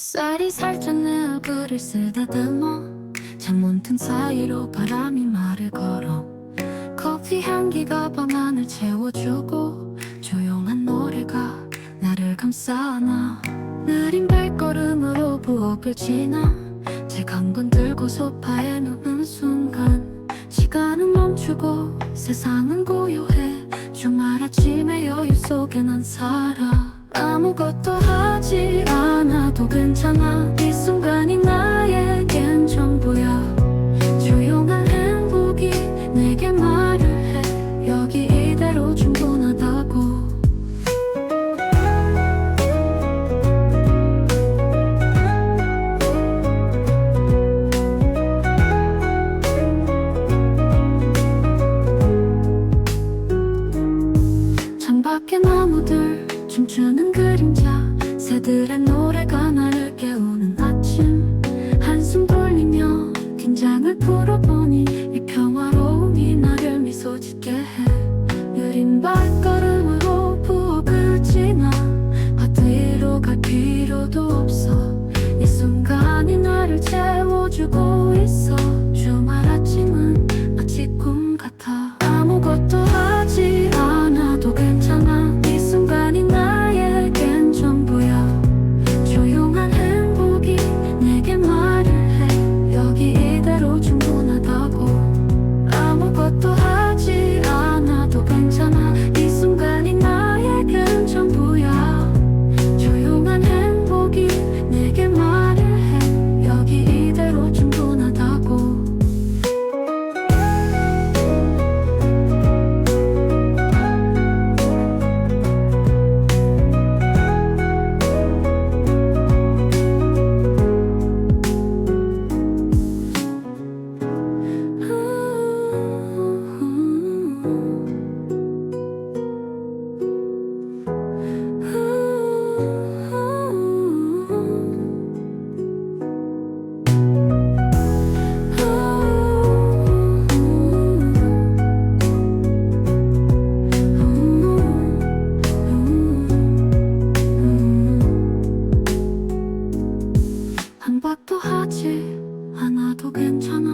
햇살이 살짝 내 얼굴을 쓰다듬어 창문 틈 사이로 바람이 말을 걸어 커피 향기가 밤하늘 채워주고 조용한 노래가 나를 감싸 안아 느린 발걸음으로 부엌을 지나 제 강건 들고 소파에 누운 순간 시간은 멈추고 세상은 고요해 주말 아침의 여유 속에 난 살아 아무것도 하지 않아도 괜찮아. 이 순간이 나에겐 전부야. 조용한 행복이 내게 말을 해. 여기 이대로 충분하다고. 창밖의 나무들 춤추는 그림자 새들의 노래가 나를 깨우는 아침. 한숨 돌리며 긴장을 풀어보니 이 평화로움이 나를 미소 짓게 해. 느린 발걸음으로 부엌을 지나 위로 갈 필요도 없어. 이 순간이 나를 채워주고 있어. 주말 아침은 마치 꿈 같아. 아무것도 한박도 하지 않아도 괜찮아